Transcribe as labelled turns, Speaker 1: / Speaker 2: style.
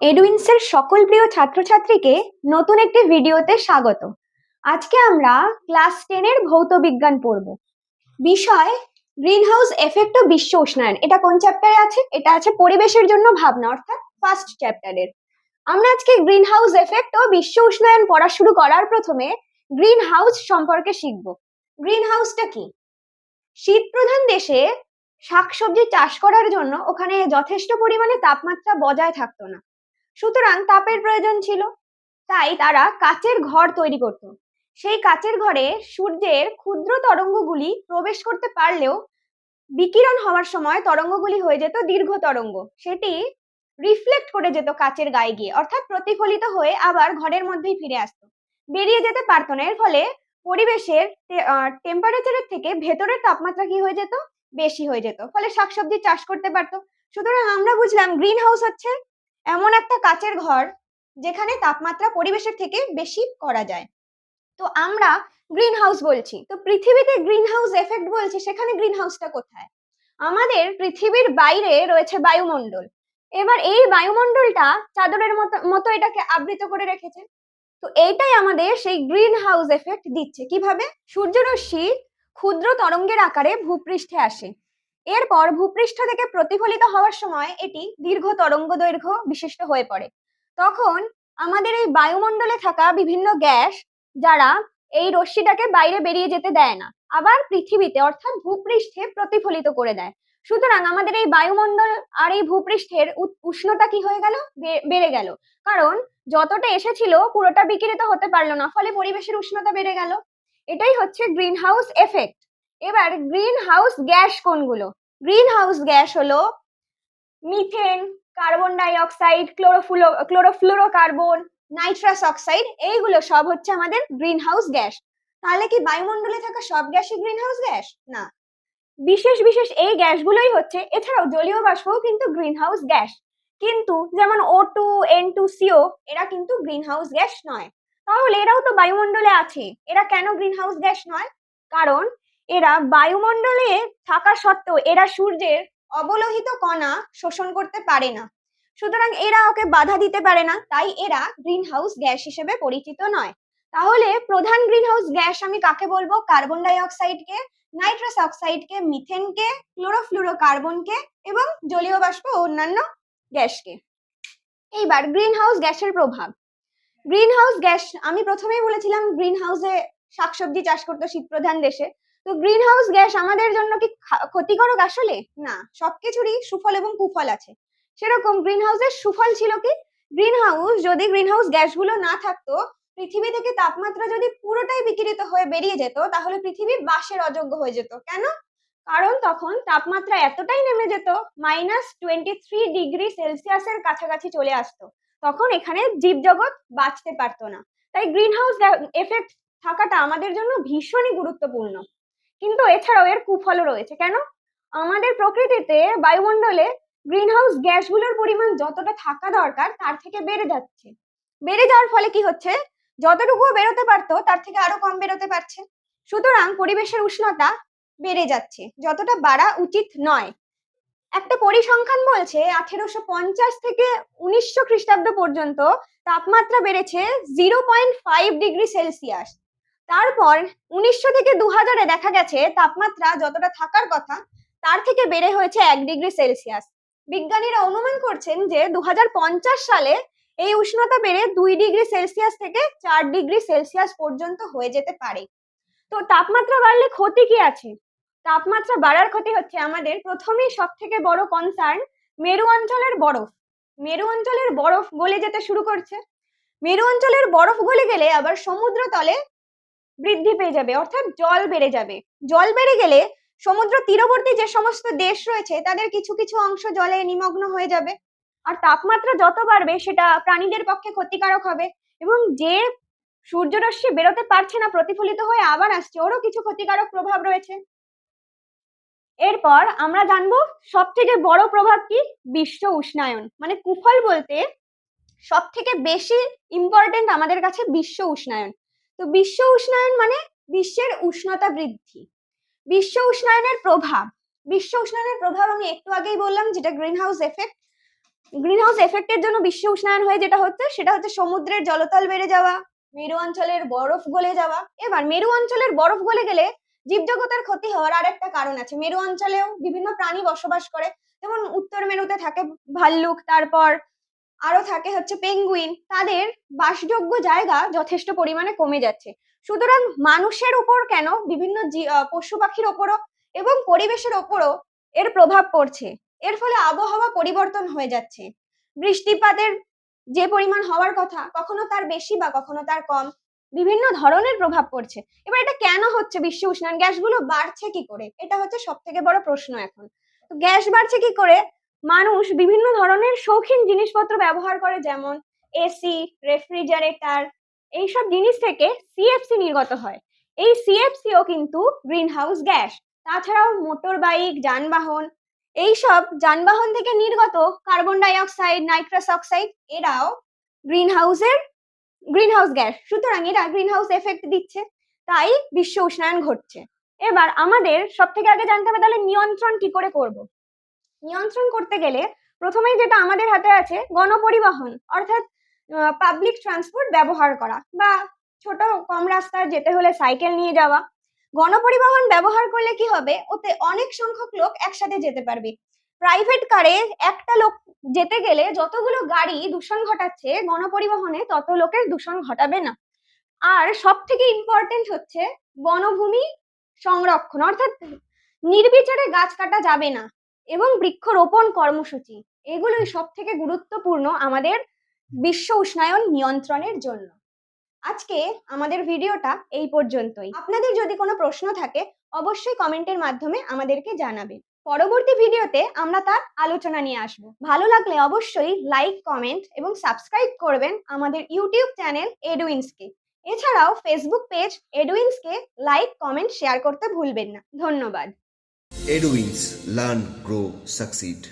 Speaker 1: এডুইন্সের সকল প্রিয় ছাত্রছাত্রীকে নতুন একটি ভিডিওতে স্বাগত। আজকে আমরা ক্লাস টেনের ভৌত বিজ্ঞান পড়ব। বিষয় গ্রিন হাউস এফেক্ট ও বিশ্ব উষ্ণায়ন। এটা কোন চ্যাপ্টারে আছে? এটা আছে পরিবেশের জন্য ভাবনা, অর্থাৎ ফার্স্ট চ্যাপ্টারের আমরা আজকে গ্রিন হাউস এফেক্ট ও বিশ্ব উষ্ণায়ন পড়া শুরু করার প্রথমে গ্রিন হাউস সম্পর্কে শিখব। গ্রিন হাউসটা কি? শীত প্রধান দেশে শাকসবজি চাষ করার জন্য ওখানে যথেষ্ট পরিমাণে তাপমাত্রা বজায় থাকতো না। সুতরাং তাপের প্রয়োজন ছিল। তাই তারা কাচের ঘর তৈরি করত। সেই কাচের ঘরে সূর্যের ক্ষুদ্র তরঙ্গগুলি প্রবেশ করতে পারলেও বিকিরণ হওয়ার সময় তরঙ্গগুলি হয়ে যেত দীর্ঘ তরঙ্গ। সেটি রিফ্লেক্ট করে যেত কাচের গায়ে গিয়ে, অর্থাৎ প্রতিফলিত হয়ে আবার ঘরের মধ্যেই ফিরে আসতো। বেরিয়ে যেতে পারতো না, এর ফলে পরিবেশের টেম্পারেচারের থেকে ভেতরের তাপমাত্রা কি হয়ে যেত? বেশি হয়ে যেত। ফলে শাকসবজি চাষ করতে পারতো। সুতরাং আমরা বুঝলাম গ্রিন হাউস হচ্ছে এমন একটা কাচের ঘর যেখানে তাপমাত্রা পরিবেশের থেকে বেশি করা যায়। তো আমরা গ্রিন হাউস বলছি। তো পৃথিবীতে গ্রিন হাউস এফেক্ট বলছি, সেখানে গ্রিন হাউসটা কোথায়? আমাদের পৃথিবীর বাইরে রয়েছে বায়ুমণ্ডল। এবার এই বায়ুমণ্ডলটা চাদরের মতো মতো এটাকে আবৃত করে রেখেছে। তো এইটাই আমাদের সেই গ্রিন হাউস এফেক্ট দিচ্ছে। কীভাবে? সূর্যরশ্মি ক্ষুদ্র তরঙ্গের আকারে ভূপৃষ্ঠে আসে। এরপর ভূপৃষ্ঠ থেকে প্রতিফলিত হওয়ার সময় এটি দীর্ঘ তরঙ্গ দৈর্ঘ্য বিশিষ্ট হয়ে পড়ে। তখন আমাদের এই বায়ুমণ্ডলে থাকা বিভিন্ন গ্যাস যারা এই রশ্মিটাকে বাইরে বেরিয়ে যেতে দেয় না, আবার পৃথিবীতে অর্থাৎ ভূপৃষ্ঠে প্রতিফলিত করে দেয়। সুতরাং আমাদের এই বায়ুমণ্ডল আর এই ভূপৃষ্ঠের উষ্ণতা কি হয়ে গেল? বেড়ে গেল। কারণ যতটা এসেছিল পুরোটা বিকিরিত হতে পারল না, ফলে পরিবেশের উষ্ণতা বেড়ে গেল। এটাই হচ্ছে গ্রিন হাউস এফেক্ট। এবার গ্রিন হাউস গ্যাস কোনগুলো? গ্রিন হাউস গ্যাস হলো methane, carbon dioxide chlorofluoro chlorofluorocarbon, nitrous oxide, এইগুলো সব হচ্ছে আমাদের গ্রিন হাউস গ্যাস। তাহলে কি বায়ুমণ্ডলে থাকা সব গ্যাসই গ্রিন হাউস গ্যাস? না। বিশেষ বিশেষ এই গ্যাসগুলোই হচ্ছে, এছাড়াও জলীয় বাষ্পও কিন্তু গ্রিন হাউস গ্যাস। কিন্তু যেমন O two N two CO এরা কিন্তু গ্রিন হাউস গ্যাস নয়। তাহলে এরাও তো বায়ুমণ্ডলে আছে, এরা কেন গ্রিন হাউস গ্যাস নয়? কারণ এরা বায়ুমণ্ডলে থাকা সত্ত্বেও এরা সূর্যের অবলোহিত কণা শোষণ করতে পারে না। সুতরাং এরা ওকে বাধা দিতে পারে না, তাই এরা গ্রিন হাউস গ্যাস হিসেবে পরিচিত নয়। তাহলে প্রধান গ্রিন হাউস গ্যাস আমি কাকে বলব? কার্বন ডাই অক্সাইডকে নাইট্রাস অক্সাইডকে, মিথেনকে ক্লোরোফ্লুরো কার্বনকে এবং জলীয় বাষ্প ও অন্যান্য গ্যাসকে। এইবার গ্রিন হাউস গ্যাসের প্রভাব। গ্রিন হাউস গ্যাস, আমি প্রথমেই বলেছিলাম গ্রিন হাউসে শাকসবজি চাষ করতো শীত প্রধান দেশে। তো গ্রিন হাউস গ্যাস আমাদের জন্য কি ক্ষতিকারক আসলে? না, সবকিছুরই সুফল এবং কুফল আছে। সেরকম গ্রিন হাউসের সুফল ছিল কি? গ্রিন হাউস যদি গ্রিন হাউস গ্যাসগুলো না থাকতো, পৃথিবী থেকে তাপমাত্রা যদি পুরোটাই বিকিরিত হয়ে বেরিয়ে যেত, তাহলে পৃথিবী বাসের অযোগ্য হয়ে যেত। কেন? কারণ তখন তাপমাত্রা এতটাই নেমে যেত মাইনাস টোয়েন্টি থ্রি ডিগ্রি সেলসিয়াসের কাছাকাছি চলে আসতো। তখন এখানে জীবজগৎ বাঁচতে পারতো না। তাই গ্রিন হাউস এফেক্ট থাকাটা আমাদের জন্য ভীষণই গুরুত্বপূর্ণ। কিন্তু এছাড়াও এর কুফলও রয়েছে। কেন? আমাদের প্রকৃতিতে বায়ুমণ্ডলে গ্রিন হাউস গ্যাসগুলোর পরিমাণ যতটা থাকা দরকার, তার থেকে বেড়ে যাচ্ছে। বেড়ে যাওয়ার ফলে কি হচ্ছে? যতটুকু বেরোতে পারতো, তার থেকে আরও কম বেরোতে পারছে। সুতরাং পরিবেশের উষ্ণতা বেড়ে যাচ্ছে, যতটা বাড়া উচিত নয়। একটা পরিসংখ্যান বলছে, আঠেরোশো পঞ্চাশ থেকে উনিশশো খ্রিস্টাব্দ পর্যন্ত তাপমাত্রা বেড়েছে zero point five degree Celsius. তারপর উনিশশো থেকে দু হাজারে দেখা গেছে তাপমাত্রা যতটা থাকার কথা, তার থেকে বেড়ে হয়েছে এক ডিগ্রি সেলসিয়াস। বিজ্ঞানীরা অনুমান করছেন যে দুহাজার পঞ্চাশ সালে এই উষ্ণতা বেড়ে দুই ডিগ্রি সেলসিয়াস থেকে চার ডিগ্রি সেলসিয়াস পর্যন্ত হয়ে যেতে পারে। তো তাপমাত্রা বাড়লে ক্ষতি কি আছে? তাপমাত্রা বাড়ার ক্ষতি হচ্ছে আমাদের প্রথমেই সব থেকে বড় কনসার্ন মেরু অঞ্চলের বরফ। মেরু অঞ্চলের বরফ গলে যেতে শুরু করছে। মেরু অঞ্চলের বরফ গলে গেলে আবার সমুদ্র তলে বৃদ্ধি পেয়ে যাবে, অর্থাৎ জল বেড়ে যাবে। জল বেড়ে গেলে সমুদ্র তীরবর্তী যে সমস্ত দেশ রয়েছে, তাদের কিছু কিছু অংশ জলে নিমগ্ন হয়ে যাবে। আর তাপমাত্রা যত বাড়বে, সেটা প্রাণীদের পক্ষে ক্ষতিকারক হবে এবং যে সূর্যরশ্মি বেরোতে পারছে না, প্রতিফলিত হয়ে আবার আসছে, ওরও কিছু ক্ষতিকারক প্রভাব রয়েছে। এরপর আমরা জানব সব থেকে বড় প্রভাব কি? বিশ্ব উষ্ণায়ন। মানে কুফল বলতে সব থেকে বেশি ইম্পর্টেন্ট আমাদের কাছে বিশ্ব উষ্ণায়ন। তো বিশ্ব উষ্ণায়ন মানে বিশ্বের উষ্ণতা বৃদ্ধি। বিশ্ব উষ্ণায়নের প্রভাব। বিশ্ব উষ্ণায়নের প্রভাব আমি একটু আগেই বললাম যেটা green house effect green house এফেক্টের জন্য বিশ্ব উষ্ণায়ন হয়ে যেটা হচ্ছে, সেটা হচ্ছে সমুদ্রের জলতল বেড়ে যাওয়া, মেরু অঞ্চলের বরফ গলে যাওয়া। এবার মেরু অঞ্চলের বরফ গলে গেলে জীবজগতের ক্ষতি হওয়ার আর একটা কারণ আছে। মেরু অঞ্চলেও বিভিন্ন প্রাণী বসবাস করে। যেমন উত্তর মেরুতে থাকে ভাল্লুক, তারপর আরও থাকে হচ্ছে পেঙ্গুইন তাদের বাসযোগ্য জায়গা যথেষ্ট পরিমাণে কমে যাচ্ছে। সুতরাং মানুষের উপর কেন বিভিন্ন পশু পাখির ওপরও এবং পরিবেশের ওপরও এর প্রভাব পড়ছে? এর ফলে আবহাওয়া পরিবর্তন হয়ে যাচ্ছে। বৃষ্টিপাতের যে পরিমাণ হওয়ার কথা, কখনো তার বেশি বা কখনো তার কম, বিভিন্ন ধরনের প্রভাব পড়ছে। এবার এটা কেন হচ্ছে বিশ্ব উষ্ণায়ন? গ্যাসগুলো বাড়ছে কি করে? এটা হচ্ছে সব থেকে বড় প্রশ্ন এখন। গ্যাস বাড়ছে কি করে? মানুষ বিভিন্ন ধরনের শৌখিন জিনিসপত্র ব্যবহার করে, যেমন এসি রেফ্রিজারেটর এইসব জিনিস থেকে সিএফসি নির্গত হয়। এই সিএফসিও কিন্তু গ্রিন হাউস গ্যাস তাছাড়াও মোটর বাইক যানবাহন, এইসব যানবাহন থেকে নির্গত carbon dioxide nitrous oxide এরাও গ্রিন হাউসের গ্রিন হাউস গ্যাস সুতরাং এরা গ্রিন হাউস এফেক্ট দিচ্ছে, তাই বিশ্ব উষ্ণায়ন ঘটছে। এবার আমাদের সব থেকে আগে জানতে হবে, তাহলে নিয়ন্ত্রণ কি করে করব? নিয়ন্ত্রণ করতে গেলে প্রথমেই যেটা আমাদের হাতে আছে গণপরিবহন, অর্থাৎ পাবলিক ট্রান্সপোর্ট ব্যবহার করা বা ছোট কম রাস্তায় যেতে হলে সাইকেল নিয়ে যাওয়া। গণপরিবহন ব্যবহার করলে কি হবে? ওতে অনেক সংখ্যক লোক একসাথে যেতে পারবে। প্রাইভেট কারে একটা লোক যেতে গেলে যতগুলো গাড়ি দূষণ ঘটাচ্ছে গণপরিবহনে, তত লোকের দূষণ ঘটাবে না। আর সব থেকে ইম্পর্টেন্ট হচ্ছে বনভূমি সংরক্ষণ, অর্থাৎ নির্বিচারে গাছ কাটা যাবে না। এবং বৃক্ষরোপণ কর্মসূচি। এগুলোই সব থেকে গুরুত্বপূর্ণ আমাদের বিশ্ব উষ্ণায়ন নিয়ন্ত্রণের জন্য। আজকে আমাদের ভিডিওটা এই পর্যন্তই। আপনাদের যদি কোনো প্রশ্ন থাকে, অবশ্যই কমেন্টের মাধ্যমে আমাদেরকে জানাবেন। পরবর্তী ভিডিওতে আমরা তার আলোচনা নিয়ে আসব। ভালো লাগলে অবশ্যই লাইক, কমেন্ট এবং সাবস্ক্রাইব করবেন আমাদের ইউটিউব চ্যানেল এডুইন্সকে। এছাড়াও ফেসবুক পেজ এডুইন্সকে লাইক, কমেন্ট, শেয়ার করতে ভুলবেন না। ধন্যবাদ।
Speaker 2: Edwins Learn, Grow, Succeed.